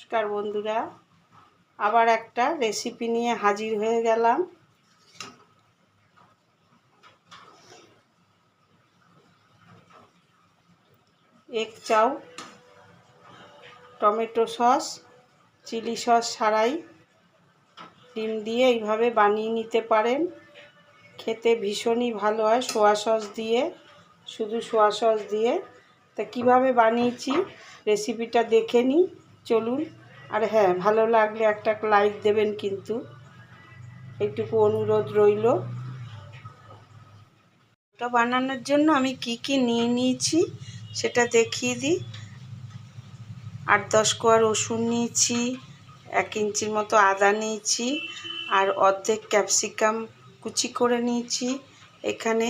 নমস্কার বন্ধুরা। আবার একটা রেসিপি নিয়ে হাজির হয়ে গেলাম। Egg chow tomato sauce, chilli sauce ছাড়াই ডিম দিয়ে এইভাবে বানিয়ে নিতে পারেন। খেতে ভীষণই ভালো হয় সোয়া সস দিয়ে, শুধু সোয়া সস দিয়ে। তা কীভাবে বানিয়েছি? রেসিপিটা দেখে নিই। চলুন। আর হ্যাঁ ভালো লাগলে একটা লাইক দেবেন কিন্তু। একটুকু অনুরোধ রইল। ওটা বানানোর জন্য আমি কি কি নিয়ে নিয়েছি সেটা দেখিয়ে দিই। আট দশ কোয়া রসুন নিয়েছি, এক ইঞ্চির মতো আদা নিয়েছি, আর অর্ধেক ক্যাপসিকাম কুচি করে নিয়েছি। এখানে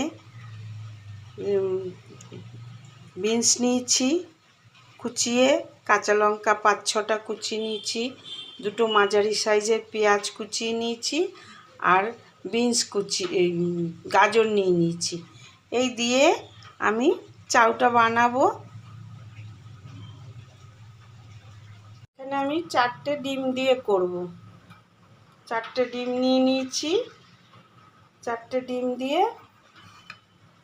বিনস নিয়েছি, কুচিয়ে কাঁচা লঙ্কা পাঁচ ছটা কুচি নিয়েছি, দুটো মাঝারি সাইজের পেঁয়াজ কুচিয়ে নিয়েছি আর বিনস কুচি গাজর নিয়ে নিয়েছি। এই দিয়ে আমি চাউটা বানাবো। এখানে আমি চারটে ডিম দিয়ে করব। চারটে ডিম নিয়ে নিয়েছি। চারটে ডিম দিয়ে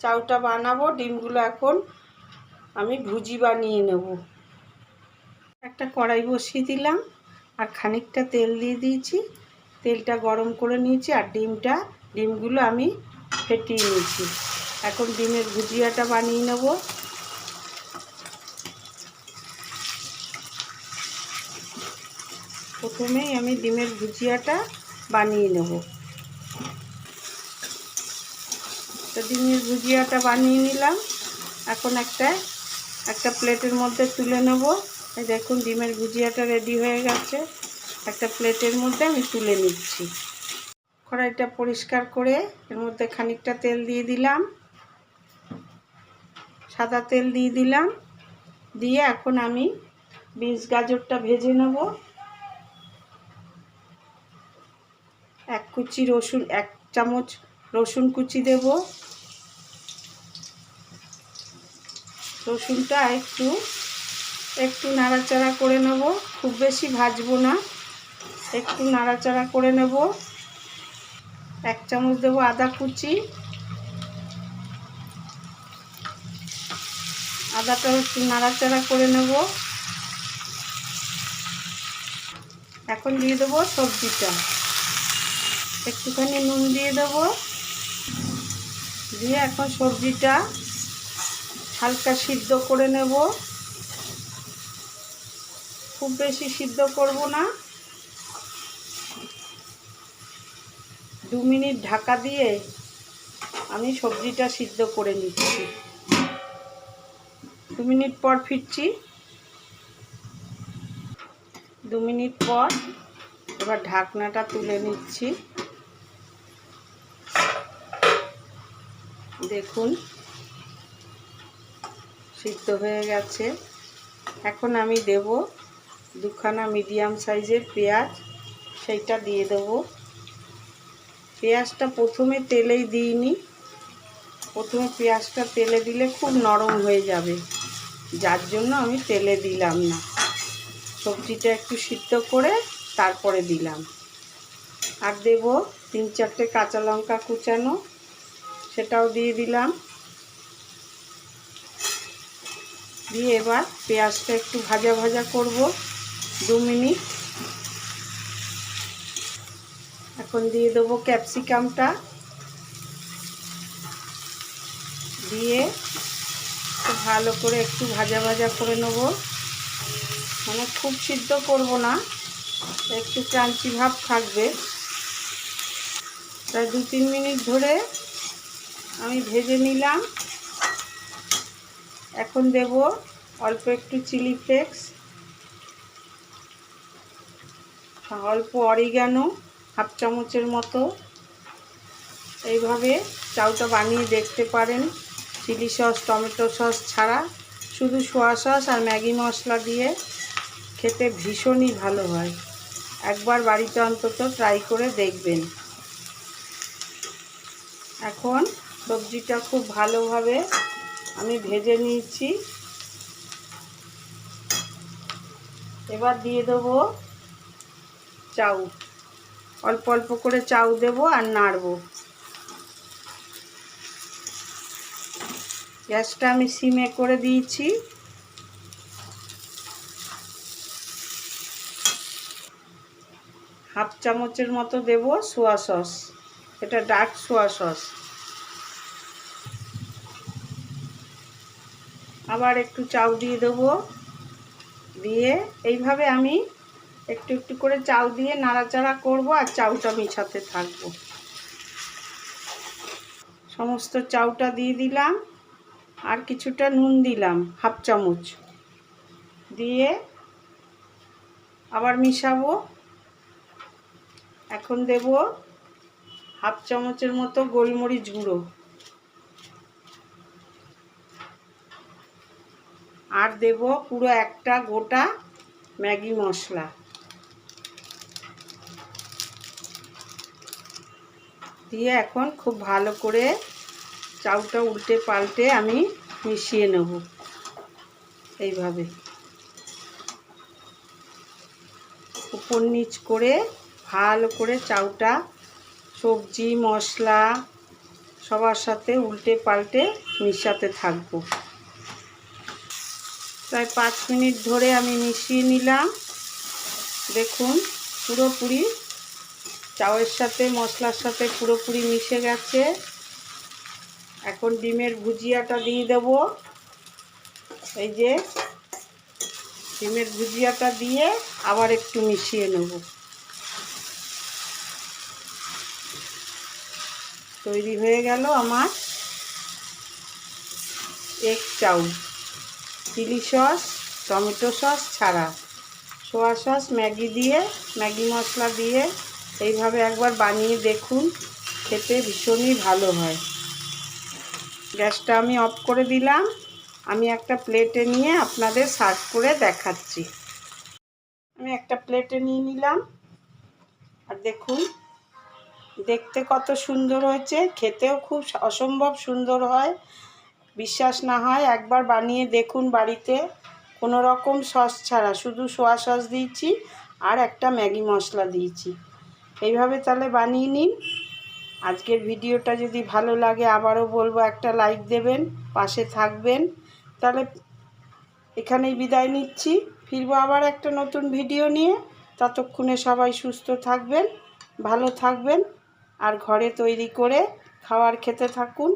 চাউটা বানাবো। ডিমগুলো এখন আমি ভুজি বানিয়ে নেব। একটা কড়াই বসিয়ে দিলাম আর খানিকটা তেল দিয়ে দিয়েছি। তেলটা গরম করে নিয়েছি আর ডিমটা, ডিমগুলো আমি ফেটিয়ে নিয়েছি। এখন ডিমের ভুজিয়াটা বানিয়ে নেব। প্রথমেই আমি ডিমের ভুজিয়াটা বানিয়ে নেব। তো ডিমের ভুজিয়াটা বানিয়ে নিলাম। এখন একটা একটা প্লেটের মধ্যে তুলে নেব। দেখুন, ডিমের ভুজিয়াটা রেডি হয়ে গেছে। একটা প্লেটের মধ্যে আমি তুলে নিচ্ছি। কড়াইটা পরিষ্কার করে এর মধ্যে খানিকটা তেল দিয়ে দিলাম। সাদা তেল দিয়ে দিলাম। দিয়ে এখন আমি বিনস গাজরটা ভেজে নেব। এক কুচি রসুন, এক চামচ রসুন কুচি দেব। রসুনটা একটু একটু নাড়াচাড়া করে নেব, খুব বেশি ভাজবো না। একটু নাড়াচাড়া করে নেব। এক চামচ দেবো আদা কুচি। আদাটা একটু নাড়াচাড়া করে নেব। এখন দিয়ে দেবো সবজিটা। একটুখানি নুন দিয়ে দেবো। দিয়ে এখন সবজিটা হালকা সিদ্ধ করে নেব। খুব বেশি সিদ্ধ করব না। দু মিনিট ঢাকা দিয়ে আমি সবজিটা সিদ্ধ করে নিচ্ছি। দু মিনিট পর ফিরছি। দু মিনিট পর এবার ঢাকনাটা তুলে নিচ্ছি। দেখুন, সিদ্ধ হয়ে গেছে। এখন আমি দেব দুখানা মিডিয়াম সাইজের পেঁয়াজ, সেইটা দিয়ে দেব। পেঁয়াজটা প্রথমে তেলেই দিইনি। প্রথমে পেঁয়াজটা তেলে দিলে খুব নরম হয়ে যাবে। যার জন্য আমি তেলে দিলাম না। সবজিটা একটু সিদ্ধ করে তারপরে দিলাম। আর দেব তিন চারটে কাঁচা লঙ্কা কুচানো, সেটাও দিয়ে দিলাম। দিয়ে এবার পেঁয়াজটা একটু ভাজা ভাজা করব। দু মিনিট। এখন দিয়ে দেবো ক্যাপসিকামটা। দিয়ে ভালো করে একটু ভাজা ভাজা করে নেব। মানে খুব সিদ্ধ করব না, একটু ক্রাঞ্চি ভাব থাকবে। প্রায় দু তিন মিনিট ধরে আমি ভেজে নিলাম। এখন দেব অল্প একটু চিলি ফ্লেক্স। অল্প অরিগানো হাফ চামচের মতো। এইভাবে চাউটা বানিয়ে দেখতে পারেন। চিলি সস, টমেটো সস ছাড়া শুধু সোয়া সস আর ম্যাগি মশলা দিয়ে খেতে ভীষণই ভালো হয়। একবার বাড়িতে অন্তত ট্রাই করে দেখবেন। এখন সবজিটা খুব ভালোভাবে আমি ভেজে নিয়েছি। এবার দিয়ে দেবো চাউ। অল্প অল্প করে চাউ দেবো আর নাড়বো। গ্যাসটা আমি সিমে করে দিয়েছি। হাফ চামচের মতো দেব সোয়া সস। এটা ডার্ক সোয়া সস। আবার একটু চাউ দিয়ে দেবো। দিয়ে এইভাবে আমি একটু একটু করে চাউ দিয়ে নাড়াচাড়া করব আর চাউটা মিশাতে থাকব। সমস্ত চাউটা দিয়ে দিলাম, আর কিছুটা নুন দিলাম, হাফ চামচ। দিয়ে আবার মিশাবো। এখন দেব হাফ চামচের মতো গোলমরিচ গুঁড়ো। আর দেব পুরো একটা গোটা ম্যাগি মশলা। দিয়ে এখন খুব ভালো করে চাউটা উল্টে পাল্টে আমি মিশিয়ে নেব। এইভাবে। উপর নিচ করে ভালো করে চাউটা সবজি, মশলা সবার সাথে উল্টে পাল্টে মিশাতে থাকব। প্রায় পাঁচ মিনিট ধরে আমি মিশিয়ে নিলাম। দেখুন পুরোপুরি চাউয়ের সাথে, মশলার সাথে পুরোপুরি মিশে গেছে। এখন ডিমের ভুজিয়াটা দিয়ে দেব। এই যে, ডিমের ভুজিয়াটা দিয়ে আবার একটু মিশিয়ে নেব। তৈরি হয়ে গেল আমার এক চাউল চিলি সস, টমেটো সস ছাড়া। সোয়া সস, ম্যাগি দিয়ে, ম্যাগি মশলা দিয়ে এইভাবে একবার বানিয়ে দেখুন, খেতে ভীষণই ভালো হয়। গ্যাসটা আমি অফ করে দিলাম, আমি একটা প্লেটে নিয়ে আপনাদের সার্ভ করে দেখাচ্ছি। আমি একটা প্লেটে নিয়ে নিলাম, আর দেখুন, দেখতে কত সুন্দর হয়েছে, খেতেও খুব অসম্ভব সুন্দর হয়। বিশ্বাস না হয় একবার বানিয়ে দেখুন বাড়িতে, কোনো রকম সস ছাড়া। শুধু সোয়া সস দিয়েছি আর একটা ম্যাগি মশলা দিয়েছি। এইভাবে তাহলে বানিয়ে নিন। আজকের ভিডিওটা যদি ভালো লাগে আবারও বলব, একটা লাইক দেবেন, পাশে থাকবেন। তাহলে এখানেই বিদায় নিচ্ছি। ফিরবো আবার একটা নতুন ভিডিও নিয়ে। ততক্ষণে সবাই সুস্থ থাকবেন, ভালো থাকবেন, আর ঘরে তৈরি করে খাবার খেতে থাকুন।